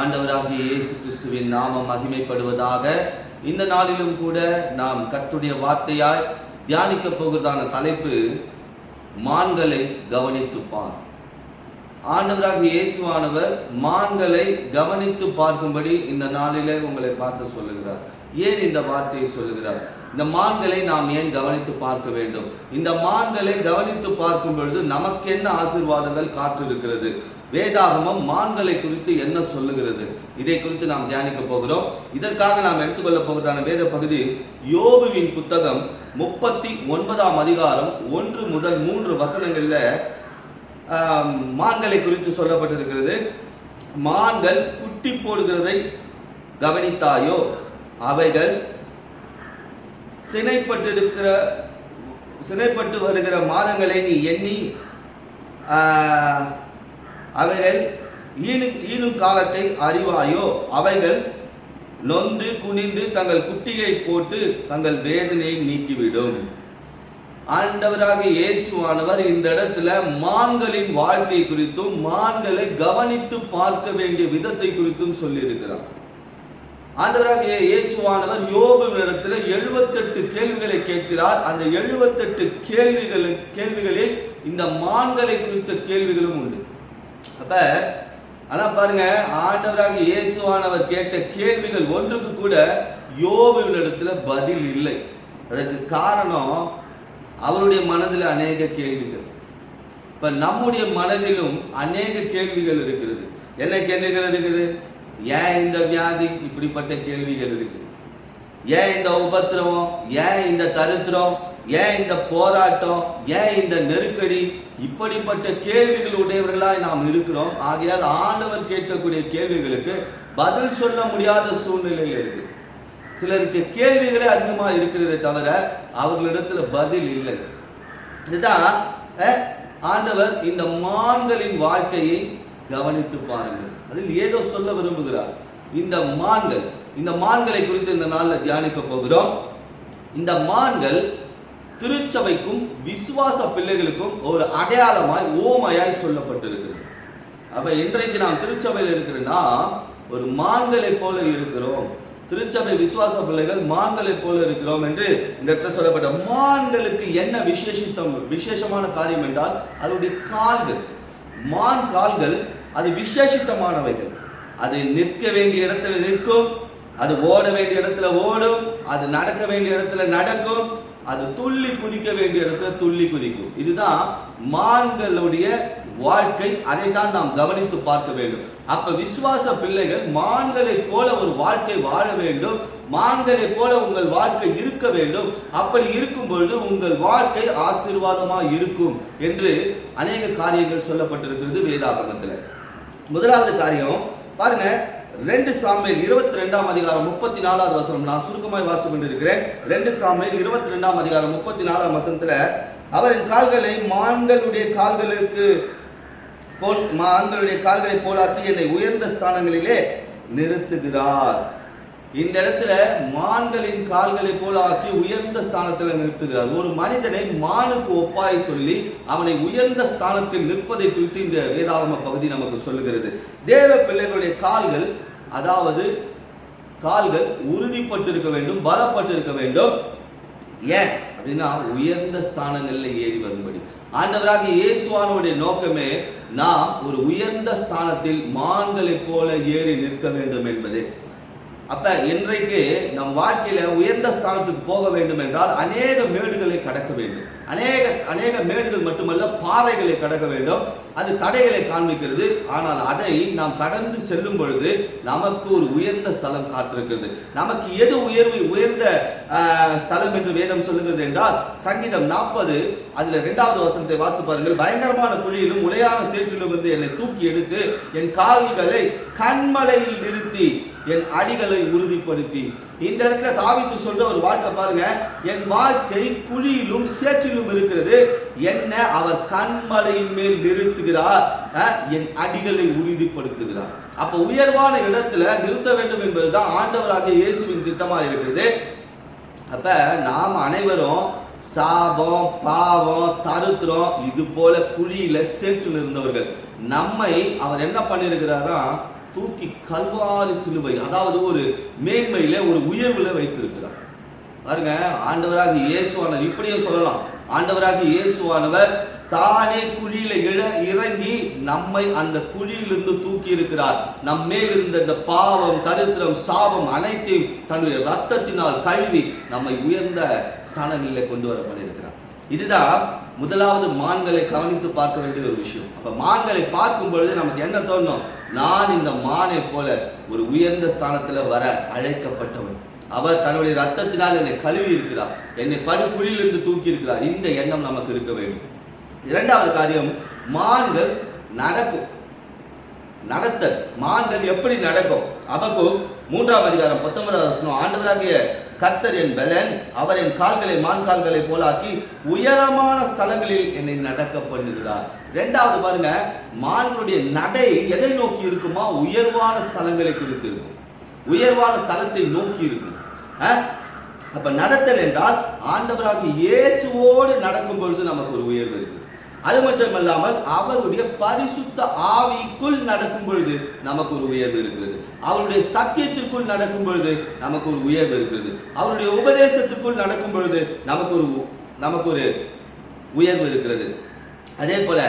ஆண்டவராகிய இயேசு கிறிஸ்துவின் நாமம் மகிமைப்படுவதாக இந்த நாளிலும் கூட நாம் கத்துடைய வார்த்தையாய் தியானிக்க போகிறதான தலைப்பு மான்களை கவனித்து பார். ஆண்டவராகிய இயேசுவானவர் மான்களை கவனித்து பார்க்கும்படி இந்த நாளிலே உங்களை பார்த்து சொல்லுகிறார். ஏன் இந்த வார்த்தையை சொல்லுகிறார்? இந்த மான்களை நாம் ஏன் கவனித்து பார்க்க வேண்டும்? இந்த மான்களை கவனித்து பார்க்கும் பொழுது நமக்கு என்ன ஆசீர்வாதங்கள் காற்றிருக்கிறது வேதாகமம் மான்களை குறித்து என்ன சொல்லுகிறது? இதை குறித்து நாம் தியானிக்க போகிறோம். இதற்காக நாம் எடுத்துக்கொள்ள போகிறதான வேத பகுதி யோபுவின் புத்தகம் முப்பத்தி ஒன்பதாம் அதிகாரம் ஒன்று முதல் மூன்று வசனங்களில் மான்களை குறித்து சொல்லப்பட்டிருக்கிறது. மான்கள் குட்டி போடுகிறதை கவனித்தாயோ? அவைகள் சினைப்பட்டிருக்கிற சினைப்பட்டு வருகிற மாதங்களை நீ எண்ணி அவைகள் ஈனு ஈனும் காலத்தை அறிவாயோ? அவைகள் நொந்து குனிந்து தங்கள் குட்டியை போட்டு தங்கள் வேதனையை நீக்கிவிடும். ஆண்டவராக இயேசுவானவர் இந்த இடத்துல மான்களின் வாழ்க்கை குறித்தும் மான்களை கவனித்து பார்க்க வேண்டிய விதத்தை குறித்தும் சொல்லியிருக்கிறார். ஆண்டவராக இயேசுவானவர் யோபு இடத்துல எழுபத்தெட்டு கேள்விகளை கேட்கிறார். அந்த எழுபத்தெட்டு கேள்விகள் கேள்விகளில் இந்த மான்களை குறித்த கேள்விகளும் உண்டு. அப்ப ஆனா பாருங்க ஆண்டவராக இயேசுவானவர் கேட்ட கேள்விகள் ஒன்றுக்கு கூட யோபுவின் இடத்துல பதில் இல்லை. அதற்கு காரணம் அவருடைய மனதில் அநேக கேள்விகள். இப்ப நம்முடைய மனதிலும் அநேக கேள்விகள் இருக்கிறது. என்ன கேள்விகள் இருக்குது? ஏன் இந்த வியாதி இப்படிப்பட்ட கேள்விகள் இருக்குது ஏன் இந்த உபத்திரவம்? ஏன் இந்த தரித்திரம்? ஏன் இந்த போராட்டம்? ஏன் இந்த நெருக்கடி? இப்படிப்பட்ட கேள்விகள் உடையவர்களாய் நாம் இருக்கிறோம். ஆகையால் ஆண்டவர் கேட்கக்கூடிய கேள்விகளுக்கு பதில் சொல்ல முடியாத சூழ்நிலையில் இருக்கு. சிலருக்கு கேள்விகளே அதிகமா இருக்கிறதே தவிர அவர்களிடத்துல பதில் இல்லை. இதுதான் ஆண்டவர் இந்த மான்களின் வாழ்க்கையை கவனித்து பாருங்கள். அதில் ஏதோ சொல்ல விரும்புகிறார். இந்த மான்கள் இந்த மான்களை குறித்து இந்த நாளில் தியானிக்க போகிறோம். இந்த மான்கள் திருச்சபைக்கும் விசுவாச பிள்ளைகளுக்கும் ஒரு அடையாளமாய் ஓமையாய் சொல்லப்பட்டிருக்கிறது. அப்ப இன்றைக்கு நாம் திருச்சபையில் இருக்கிற ஒரு மான்களை போல இருக்கிறோம். திருச்சபை விசுவாச பிள்ளைகள் மான்களை போல இருக்கிறோம் என்று இந்த இடத்துல சொல்லப்பட்ட மான்களுக்கு என்ன விசேஷித்தம் விசேஷமான காரியம் என்றால் அதனுடைய கால்கள். மான் கால்கள் அது விசேஷித்தமானவைகள். அது நிற்க வேண்டிய இடத்துல நிற்கும் அது ஓட வேண்டிய இடத்துல ஓடும் அது நடக்க வேண்டிய இடத்துல நடக்கும் அது துள்ளி குதிக்க வேண்டிய இடத்துல துள்ளி குதிக்கும். இதுதான் மான்களுடைய வாழ்க்கை. அதை தான் நாம் கவனித்து பார்க்க வேண்டும். அப்ப விசுவாச பிள்ளைகள் மான்களை போல ஒரு வாழ்க்கை வாழ வேண்டும். மான்களை போல உங்கள் வாழ்க்கை இருக்க வேண்டும். அப்படி இருக்கும் பொழுது உங்கள் வாழ்க்கை ஆசீர்வாதமாக இருக்கும் என்று அநேக காரியங்கள் சொல்லப்பட்டிருக்கிறது வேதாகமத்தில். முதலாவது காரியம் பாருங்க ரெண்டு சாமியில் இருபத்தி ரெண்டாம் அதிகாரம் முப்பத்தி நாலாவது வசனம். நான் சுருக்கமாய் வாசித்து கொண்டிருக்கிறேன். ரெண்டு சாமியில் இருபத்தி ரெண்டாம் அதிகாரம் முப்பத்தி நாலாம் வசனத்துல அவரின் கால்களை மான்களுடைய கால்களுக்கு போல் மான்களுடைய கால்களை போலாக்கி என்னை உயர்ந்த ஸ்தானங்களிலே நிறுத்துகிறார். இந்த இடத்துல மான்களின் கால்களை போல ஆக்கி உயர்ந்த ஸ்தானத்தில் நிறுத்துகிறார். ஒரு மனிதனை மானுக்கு ஒப்பாய் சொல்லி அவனை உயர்ந்த ஸ்தானத்தில் நிற்பதை குறித்து இந்த வேதாகம பகுதி நமக்கு சொல்லுகிறது. தேவ பிள்ளைகளுடைய கால்கள் அதாவது கால்கள் உறுதிப்பட்டிருக்க வேண்டும் பலப்பட்டிருக்க வேண்டும். ஏன்? அப்படின்னா உயர்ந்த ஸ்தானங்களில் ஏறி வரும்படி. ஆண்டவராக இயேசுவானுடைய நோக்கமே நாம் ஒரு உயர்ந்த ஸ்தானத்தில் மான்களைப் போல ஏறி நிற்க வேண்டும் என்பது. அப்ப இன்றைக்கு நம் வாழ்க்கையில உயர்ந்த ஸ்தானத்துக்கு போக வேண்டும் என்றால் அநேக மேடுகளை கடக்க வேண்டும். அநேக அநேக மேடுகள் மட்டுமல்ல பாறைகளை கடக்க வேண்டும். அது தடைகளை காண்பிக்கிறது. ஆனால் அதை நாம் கடந்து செல்லும் பொழுது நமக்கு ஒரு உயர்ந்த ஸ்தலம் காத்திருக்கிறது. நமக்கு எது உயர்வு உயர்ந்த ஸ்தலம் என்று வேதம் சொல்லுகிறது என்றால் சங்கீதம் நாற்பது அதுல இரண்டாவது வசனத்தை வாசித்து பாருங்கள். பயங்கரமான குழியிலும் உலையான சேற்றிலும் இருந்து என்னை தூக்கி எடுத்து என் கால்களை கண்மலையில் நிறுத்தி என் அடிகளை உறுதிப்படுத்தி. இந்த இடத்துல தாவித்து சொல்ற ஒரு வாழ்க்கை பாருங்க. என் வாழ்க்கை குழியிலும் சேற்றிலும் இருக்கிறது. என்ன அவர் கண்மலையின் மேல் நிறுத்துகிறார்? என் அடிகளை உறுதிப்படுத்துகிறார். அப்ப உயர்வான இடத்துல நிறுத்த வேண்டும் என்பதுதான் ஆண்டவராக இயேசுவின் திட்டமா இருக்கிறது. அப்ப நாம் அனைவரும் சாபம் பாவம் தருத்திரம் இது போல குழியில சேற்றில் இருந்தவர்கள். நம்மை அவர் என்ன பண்ணிருக்கிறாரா தூக்கி கல்வாரி சிலுவை அதாவது ஒரு மேன்மையில ஒரு உயர்வுல வைத்திருக்கிறார். பாருங்க ஆண்டவராக இயேசுவானவர் இப்படியும் சொல்லலாம். ஆண்டவராக இயேசுவானவர் தானே குழியில இழ இறங்கி நம்மை அந்த குழியிலிருந்து தூக்கி இருக்கிறார் நம் மேல் இருந்த இந்த பாவம் தரித்திரம் சாபம் அனைத்தையும் தன்னுடைய ரத்தத்தினால் கழுவி நம்மை உயர்ந்த ஸ்தானங்களில் கொண்டு வர பண்ணியிருக்கிறார். இதுதான் முதலாவது மான்களை கவனித்து பார்க்க வேண்டிய ஒரு விஷயம். அப்ப மான்களை பார்க்கும் பொழுது நமக்கு என்ன தோணும்? நான் இந்த மானை போல ஒரு உயர்ந்த ஸ்தானத்துல வர அழைக்கப்பட்டவன். அவர் தன்னுடைய ரத்தத்தினால் என்னை கழுவி இருக்கிறார். என்னை படுகுழியிலிருந்து தூக்கி இருக்கிறார். இந்த எண்ணம் நமக்கு இருக்க வேண்டும். இரண்டாவது காரியம் மான்கள் நடக்கும் நடத்தல். மான்கள் எப்படி நடக்கும்? அபகு மூன்றாம் அதிகாரம் பத்தொன்பதாவது ஆண்டவராகிய கர்த்தர் என் பலன் அவர் என் கால்களை மான் கால்களை போலாக்கி உயரமான ஸ்தலங்களில் என்னை நடக்க பண்ணுகிறார். ரெண்டாவது பாருங்க மான்களுடைய நடை எதை நோக்கி இருக்குமா? உயர்வான ஸ்தலங்களை குறித்து இருக்கும். உயர்வான ஸ்தலத்தை நோக்கி இருக்கும். அப்ப நடத்தல் என்றால் ஆண்டவராக இயேசுவோடு நடக்கும் பொழுது நமக்கு ஒரு உயர்வு இருக்கு. அது மட்டுமல்லாமல் அவருடைய பரிசுத்த ஆவிக்குள் நடக்கும் பொழுது நமக்கு ஒரு உயர்வு இருக்கிறது. அவருடைய சத்தியத்திற்குள் நடக்கும் பொழுது நமக்கு ஒரு உயர்வு இருக்கிறது. அவருடைய உபதேசத்திற்குள் நடக்கும் பொழுது நமக்கு ஒரு நமக்கு ஒரு உயர்வு இருக்கிறது. அதே போல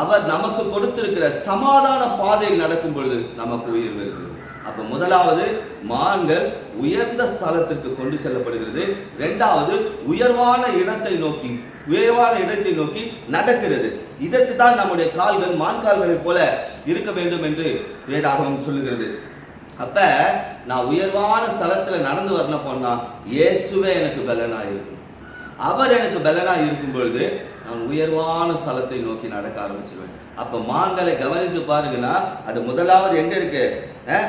அவர் நமக்கு கொடுத்திருக்கிற சமாதான பாதையில் நடக்கும் பொழுது நமக்கு உயர்வு இருக்கிறது. அப்ப முதலாவது மான்கள் உயர்ந்த ஸ்தலத்திற்கு கொண்டு செல்லப்படுகிறது. ரெண்டாவது உயர்வான இடத்தை நோக்கி உயர்வான இடத்தை நோக்கி நடக்கிறது. இதற்கு தான் நம்முடைய கால்கள் மான் கால்களைப் போல இருக்க வேண்டும் என்று வேதாகமம் சொல்லுகிறது. அப்ப நான் உயர்வான ஸ்தலத்துல நடந்து வரணும் போனா இயேசுவே எனக்கு பலனா இருக்கும். அவர் எனக்கு பலனா இருக்கும் பொழுது நான் உயர்வான ஸ்தலத்தை நோக்கி நடக்க ஆரம்பிச்சிருவேன். அப்ப மான்களை கவனித்து பாருங்கன்னா அது முதலாவது எங்க இருக்கு?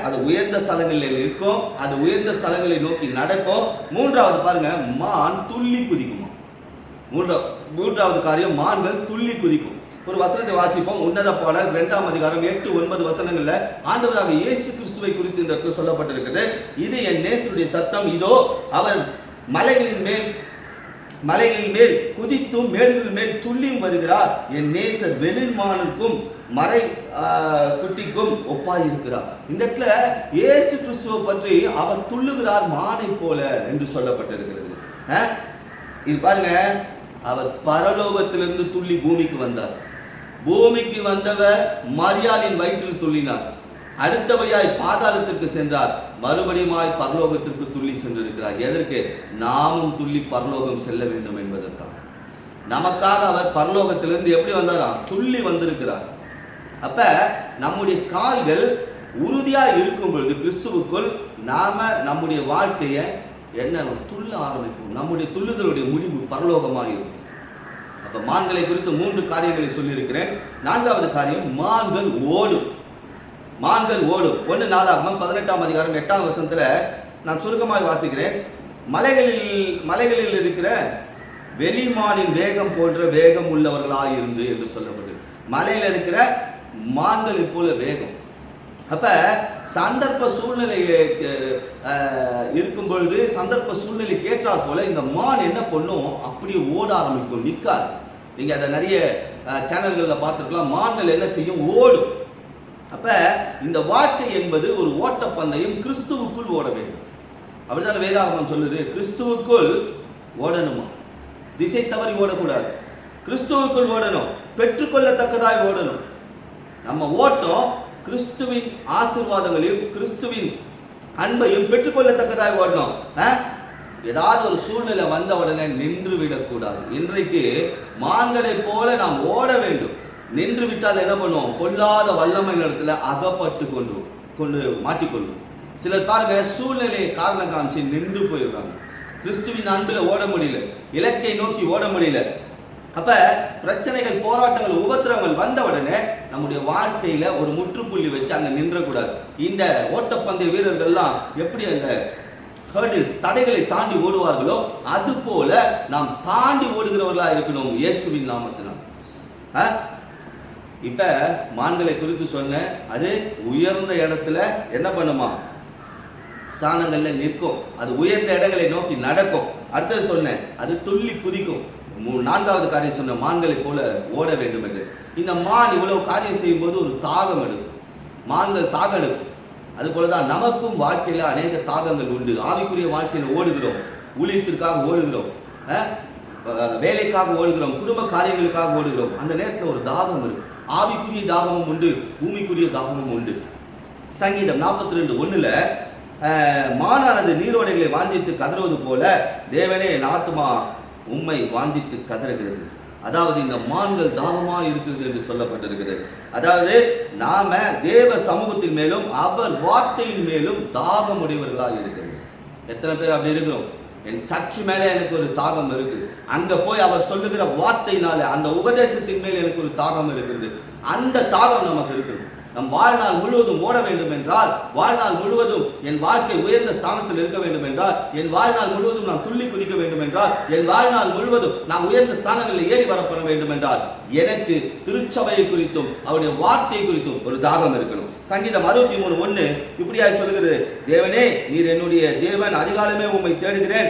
அது உயர்ந்த ஸ்தலங்களில் இருக்கும் அது உயர்ந்த ஸ்தலங்களை நோக்கி நடக்கும். மூன்றாவது பாருங்க மான் துள்ளி குதிக்குமா. மூன்றாவது மூன்றாவது காரியம் மான்கள் துள்ளி குதிக்கும். ஒரு வசனத்தை வாசிப்போம். உன்னத பாடல் இரண்டாம் அதிகாரம் எட்டு ஒன்பது வசனங்கள்ல ஆண்டவராக இயேசு கிறிஸ்துவை குறித்து இந்த இடத்துல சொல்லப்பட்டிருக்கிறது. இது என் நேசருடைய சத்தம். இதோ அவர் மலைகளின் மேல் மலைகளின் மேல் குதித்தும் மேடுகளின் மேல் துள்ளியும் வருகிறார். என் நேசர் வெளிமானுக்கும் மறை குட்டிக்கும் ஒப்பாயிருக்கிறார் இந்த இடத்துல இயேசு கிறிஸ்துவை பற்றி அவர் துள்ளுகிறார் மானை போல என்று சொல்லப்பட்டிருக்கிறது. இது பாருங்க அவர் பரலோகத்திலிருந்து துள்ளி பூமிக்கு வந்தார். பூமிக்கு வந்தவர் மரியாளின் வயிற்றில் துள்ளினார். அடுத்தபடியாய் பாதாளத்திற்கு சென்றார். மறுபடியுமாய் பரலோகத்திற்கு துள்ளி சென்றிருக்கிறார். எதற்கு? நாமும் துள்ளி பரலோகம் செல்ல வேண்டும் என்பதற்காக. நமக்காக அவர் பரலோகத்திலிருந்து எப்படி வந்தாராம்? துள்ளி வந்திருக்கிறார். அப்ப நம்முடைய கால்கள் உறுதியா இருக்கும் பொழுது கிறிஸ்துவுக்குள் நாம நம்முடைய வாழ்க்கையை என்ன துள்ள ஆரம்பிக்கும் நம்முடைய துள்ளுதலுடைய முடிவு பரலோகமாக இருக்கும். அப்ப மான்களை குறித்து மூன்று காரியங்களை சொல்லியிருக்கிறேன். நான்காவது காரியம் மான்கள் ஓடும். மான்கள் ஓடும். ஒன்று நாலாகும் பதினெட்டாம் அதிகாரம் எட்டாம் வருஷத்தில் நான் சுருக்கமாய் வாசிக்கிறேன். மலைகளில் மலைகளில் இருக்கிற வெளிமானின் வேகம் போன்ற வேகம் உள்ளவர்களாக இருந்து என்று சொல்லப்படுது மலையில இருக்கிற மான்களை போல வேகம். அப்ப சந்தர்ப்ப சூழ்நிலைக்கு இருக்கும் பொழுது சந்தர்ப்ப சூழ்நிலை கேட்டால் போல இந்த மான் என்ன பண்ணும்? அப்படியே ஓட ஆரம்பிக்கும் நிற்காது நீங்க அதை நிறைய சேனல்களில் பார்த்துருக்கலாம். மான்கள் என்ன செய்யும்? ஓடும். அப்ப இந்த வாழ்க்கை என்பது ஒரு ஓட்டப்பந்தயம் கிறிஸ்துவுக்குள் ஓட வேண்டும். அப்படிதான் வேதாகமம் சொல்லுது? கிறிஸ்துவுக்குள் ஓடணுமா? திசை தவறி ஓடக்கூடாது. கிறிஸ்துவுக்குள் ஓடணும். பெற்றுக்கொள்ளத்தக்கதாய் ஓடணும். நம்ம ஓட்டம் கிறிஸ்துவின் ஆசீர்வாதங்களையும் கிறிஸ்துவின் அன்பையும் பெற்றுக்கொள்ளத்தக்கதாக ஓடணும். ஆ? ஏதாவது ஒரு சூழ்நிலை வந்த உடனே நின்று விடக்கூடாது இன்றைக்கு மான்களைப் போல நாம் ஓட வேண்டும். நின்று விட்டால் என்ன பண்ணுவோம்? கொல்லாத வல்லமை இடத்துல அகப்பட்டு கொண்டு கொண்டு மாட்டிக்கொள்வோம். சிலர் பாருங்க சூழ்நிலையை காரணம் காமிச்சு நின்று போயிடுறாங்க. கிறிஸ்துவின் அன்பில் ஓட முடியல. இலக்கை நோக்கி ஓட முடியல. அப்ப பிரச்சனைகள் போராட்டங்கள் உபத்திரவங்கள் வந்த உடனே நம்முடைய வாழ்க்கையில ஒரு முற்றுப்புள்ளி வச்சு அங்க நின்றக்கூடாது. இந்த ஓட்டப்பந்தய வீரர்கள்லாம் எப்படி அந்த ஹேர்டில்ஸ் தடைகளை தாண்டி ஓடுவார்களோ அது போல நாம் தாண்டி ஓடுகிறவர்களா இருக்கணும் இயேசுவின் நாமத்தினால். ஆ? இப்ப மான்களை குறித்து சொன்னேன் அது உயர்ந்த இடத்துல என்ன பண்ணுமா? ஸ்தானங்கள்ல நிற்கும். அது உயர்ந்த இடங்களை நோக்கி நடக்கும். அடுத்தது சொன்னேன் அது துள்ளி குதிக்கும். நான்காவது காரியம் சொன்ன மான்களை போல ஓட வேண்டும் என்று. இந்த மான் இவ்வளவு காரியம் செய்யும்போது ஒரு தாகம் எடுக்கும். மான்கள் தாகம் எடுக்கும். அது போலதான் நமக்கும் வாழ்க்கையில் அநேக தாகங்கள் உண்டு. ஆவிக்குரிய வாழ்க்கையில் ஓடுகிறோம். ஊழியத்திற்காக ஓடுகிறோம். வேலைக்காக ஓடுகிறோம். குடும்ப காரியங்களுக்காக ஓடுகிறோம். அந்த நேரத்தில் ஒரு தாகம் இருக்கும் ஆவிக்குரிய தாகமும் உண்டு. பூமிக்குரிய தாகமும் உண்டு. சங்கீதம் நாற்பத்தி ரெண்டு ஒன்றில் மானானது நீரோடைகளை வாந்தித்து கதறுவது போல தேவனே நாத்துமா உண்மை உம்மை வாந்தித்து கதறுகிறது. அதாவது இந்த மான்கள் தாகமா இருக்கிறது என்று சொல்லப்பட்டிருக்கிறது. அதாவது நாம தேவ சமூகத்தின் மேலும் அவர் வார்த்தையின் மேலும் தாகம் உடையவர்களாக இருக்கிறது எத்தனை பேர் அப்படி இருக்கிறோம்? என் சர்ச்சு மேலே எனக்கு ஒரு தாகம் இருக்குது. அங்க போய் அவர் சொல்லுகிற வார்த்தையினால அந்த உபதேசத்தின் மேல் எனக்கு ஒரு தாகம் இருக்கிறது. அந்த தாகம் நமக்கு இருக்கணும். நம் வாழ்நாள் முழுவதும் ஓட வேண்டும் என்றால் வாழ்நாள் முழுவதும் என் வாழ்க்கை உயர்ந்த ஸ்தானத்தில் இருக்க வேண்டும் என்றால் என் வாழ்நாள் முழுவதும் நான் துள்ளி குதிக்க வேண்டும் என்றால் என் வாழ்நாள் முழுவதும் நான் உயர்ந்த ஸ்தானங்களில் ஏறி வரப்பட வேண்டும் என்றால் எனக்கு திருச்சபையை குறித்தும் அவருடைய வார்த்தை குறித்தும் ஒரு தாகம் இருக்கணும். சங்கீதம் அறுபத்தி மூணு ஒண்ணு இப்படியாக சொல்லுகிறது தேவனே நீர் என்னுடைய தேவன் அதிகாலமே உம்மை தேடுகிறேன்.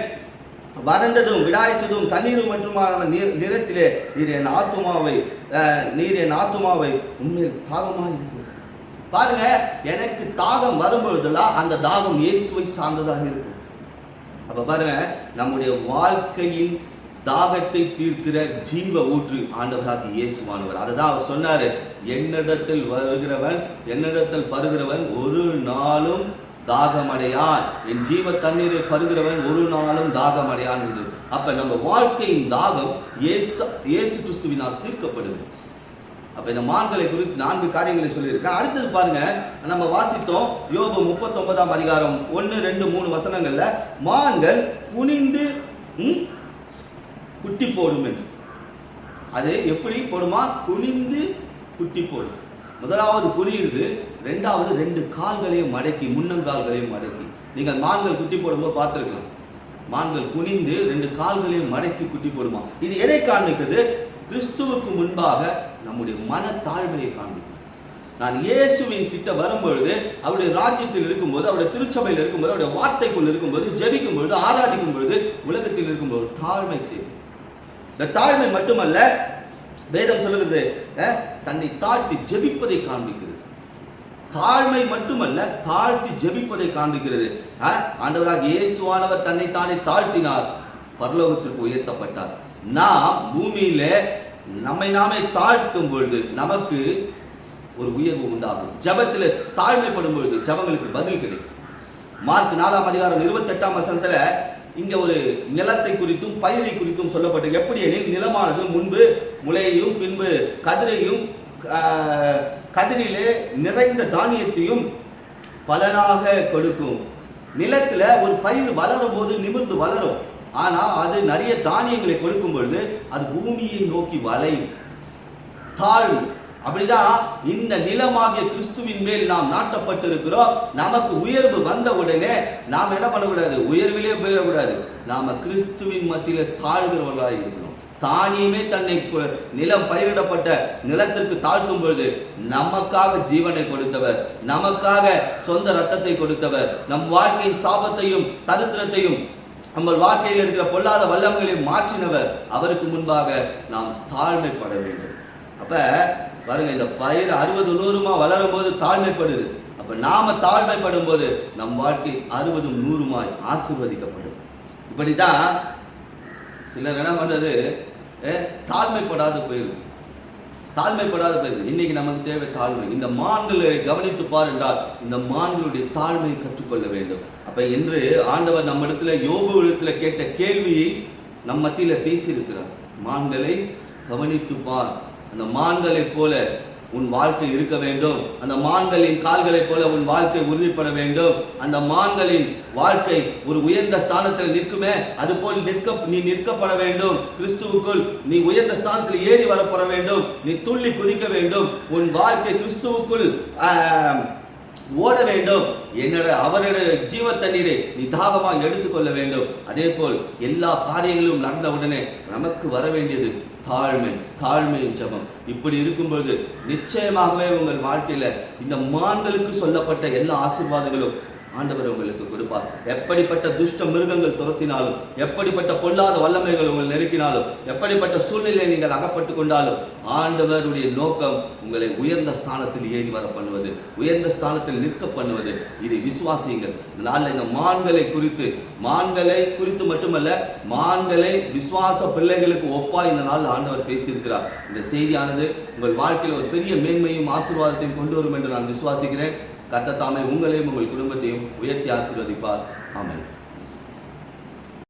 வறண்டதும் விடாய்த்ததும் தண்ணீரும் மட்டுமான நீர் நிலத்திலே நீர் என் ஆத்துமாவை நீர் என் ஆத்துமாவை உண்மையில் தாகமாக பாருங்க எனக்கு தாகம் வரும்பொழுதெல்லாம் அந்த தாகம் இயேசுவை சார்ந்ததாக இருக்கும். அப்ப பாருங்க நம்முடைய வாழ்க்கையின் தாகத்தை தீர்க்கிற ஜீவ ஊற்று ஆண்டவராக இயேசுவானவர் அதுதான் அவர் சொன்னாரு என்னிடத்தில் வருகிறவன் என்னிடத்தில் பருகிறவன் ஒரு நாளும் தாகமடையான். என் ஜீவ தண்ணீரை பருகிறவன் ஒரு நாளும் தாகமடையான் என்று. அப்ப நம்ம வாழ்க்கையின் தாகம் இயேசு இயேசு கிறிஸ்துவினால் தீர்க்கப்படுகிறது. அப்போ இந்த மான்களை குறித்து நான்கு காரியங்களை சொல்லியிருக்கேன். அடுத்தது பாருங்க நம்ம வாசித்தோம் யோபு முப்பத்தொன்பதாம் அதிகாரம் ஒன்று ரெண்டு மூணு வசனங்களில் மான்கள் குனிந்து குட்டி போடும் என்று. அது எப்படி போடுமா? குனிந்து குட்டி போடும். முதலாவது குனியுது ரெண்டாவது ரெண்டு கால்களையும் மடக்கி முன்னங்கால்களையும் மடக்கி. நீங்கள் மான்கள் குட்டி போடும்போது பார்த்துருக்கலாம். மான்கள் குனிந்து ரெண்டு கால்களையும் மடக்கி குட்டி போடுமா? இது எதை காண்பிக்குது? கிறிஸ்துவுக்கு முன்பாக நம்முடைய மன தாழ்மையை காண்பிக்கும். நான் இயேசுவின் கிட்ட வரும்பொழுது அவருடைய ராஜ்யத்தில் இருக்கும்போது அவருடைய திருச்சபையில் இருக்கும்போது அவருடைய வார்த்தைக்குள் இருக்கும்போது ஜெபிக்கும் பொழுது ஆராதிக்கும் பொழுது உலகத்தில் இருக்கும்போது ஒரு தாழ்மை தேவை. இந்த தாழ்மை மட்டுமல்ல வேதம் சொல்லுகிறது தன்னை தாழ்த்தி ஜெபிப்பதை காண்பிக்கிறது. தாழ்மை மட்டுமல்ல தாழ்த்தி ஜெபிப்பதை காண்பிக்கிறது. ஆண்டவராக இயேசுவானவர் தன்னை தானே தாழ்த்தினார் பரலோகத்திற்கு உயர்த்தப்பட்டார். நாம் பூமியில நம்மை நாமே தாழ்த்தும் பொழுது நமக்கு ஒரு உயர்வு உண்டாகும். ஜபத்தில் தாழ்மைப்படும் பொழுது ஜபங்களுக்கு பதில் கிடைக்கும். மார்க் நாலாம் அதிகாரம் இருபத்தெட்டாம் வசனத்தில் இங்க ஒரு நிலத்தை குறித்தும் பயிரை குறித்தும் சொல்லப்பட்டு எப்படி எனில் நிலமானது முன்பு முளையையும் பின்பு கதிரையும் கதிரிலே நிறைந்த தானியத்தையும் பலனாக கொடுக்கும். நிலத்துல ஒரு பயிர் வளரும் போது நிமிர்ந்து வளரும். ஆனால் அது நிறைய தானியங்களை கொடுக்கும் பொழுது அது பூமியை நோக்கி வலை தாழ்வு. அப்படிதான் இந்த நிலமாகிய கிறிஸ்துவின் மேல் நாம் நாட்டப்பட்டிருக்கிறோம். நமக்கு உயர்வு வந்த உடனே நாம் என்ன பண்ணக்கூடாது? உயர்விலே போயிடக்கூடாது. நாம கிறிஸ்துவின் மத்தியில தாழ்கிறவர்களாக இருக்கணும் தானியமே தன்னை நிலம் பயிரிடப்பட்ட நிலத்திற்கு தாழ்த்தும் பொழுது நமக்காக ஜீவனை கொடுத்தவர் நமக்காக சொந்த ரத்தத்தை கொடுத்தவர் நம் வாழ்க்கையின் சாபத்தையும் தரித்திரத்தையும் நம்ம வாழ்க்கையில் இருக்கிற பொல்லாத வல்லமைகளை மாற்றினவர் அவருக்கு முன்பாக நாம் தாழ்மைப்பட வேண்டும். அப்ப பாருங்க இந்த பயிர் அறுபது நூறுமா வளரும் போது தாழ்மைப்படுது. அப்ப நாம தாழ்மைப்படும் போது நம் வாழ்க்கை அறுபதும் நூறுமாய் ஆசீர்வதிக்கப்படும். இப்படிதான் சிலர் என்ன பண்றது? தாழ்மைப்படாத போயிடும் தாழ்மைப்படாத போயிருக்கு இன்னைக்கு நமக்கு தேவை தாழ்மை. இந்த மான்களை கவனித்து பாருங்கள் என்றால் இந்த மான்களுடைய தாழ்மையை கற்றுக்கொள்ள வேண்டும். அப்ப என்று ஆண்டவர் நம்ம இடத்துல யோபு இடத்துல கேட்ட கேள்வியை நம் மத்தியில பேசியிருக்கிறார். மான்களை கவனித்து பார் அந்த மான்களைப் போல உன் வாழ்க்கை இருக்க வேண்டும். அந்த மான்களின் கால்களைப் போல உன் வாழ்க்கை உறுதிப்பட வேண்டும். அந்த மான்களின் வாழ்க்கை ஒரு உயர்ந்த ஸ்தானத்தில் நிற்குமே அதுபோல் நிற்க நீ நிற்கப்பட வேண்டும். கிறிஸ்துவுக்குள் நீ உயர்ந்த ஸ்தானத்தில் ஏறி வரப்பட வேண்டும். நீ துள்ளி குதிக்க வேண்டும். உன் வாழ்க்கை கிறிஸ்துவுக்குள் ஓட வேண்டும். என்னோட அவருடைய ஜீவ தண்ணீரை நிதாகமாக எடுத்துக்கொள்ள வேண்டும். அதே போல் எல்லா காரியங்களும் நடந்த உடனே நமக்கு வர வேண்டியது தாழ்மை தாழ்மையின் ஜபம். இப்படி இருக்கும்பொழுது நிச்சயமாகவே உங்கள் வாழ்க்கையில் இந்த மான்களுக்கு சொல்லப்பட்ட எல்லா ஆசீர்வாதங்களும் ஆண்டவர் உங்களுக்கு கொடுப்பார். எப்படிப்பட்ட துஷ்ட மிருகங்கள் துரத்தினாலும் எப்படிப்பட்ட பொல்லாத வல்லமைகள் உங்களை நெருக்கினாலும் எப்படிப்பட்ட சூழ்நிலை நீங்கள் அகப்பட்டு கொண்டாலும் ஆண்டவருடைய நோக்கம் உங்களை உயர்ந்த ஸ்தானத்தில் ஏறி வர பண்ணுவது உயர்ந்த ஸ்தானத்தில் நிற்க பண்ணுவது. இதை விசுவாசியுங்கள். நாளில் இந்த மான்களை குறித்து மான்களை குறித்து மட்டுமல்ல மான்களை விசுவாச பிள்ளைகளுக்கு ஒப்பா இந்த நாள் ஆண்டவர் பேசியிருக்கிறார். இந்த செய்தியானது உங்கள் வாழ்க்கையில் ஒரு பெரிய மேன்மையும் ஆசீர்வாதத்தையும் கொண்டு வரும் என்று நான் விசுவாசிக்கிறேன். கத்த தாமே உங்களையும் உங்கள் குடும்பத்தையும் உயர்த்தி ஆசீர்வதிப்பார். ஆமாம்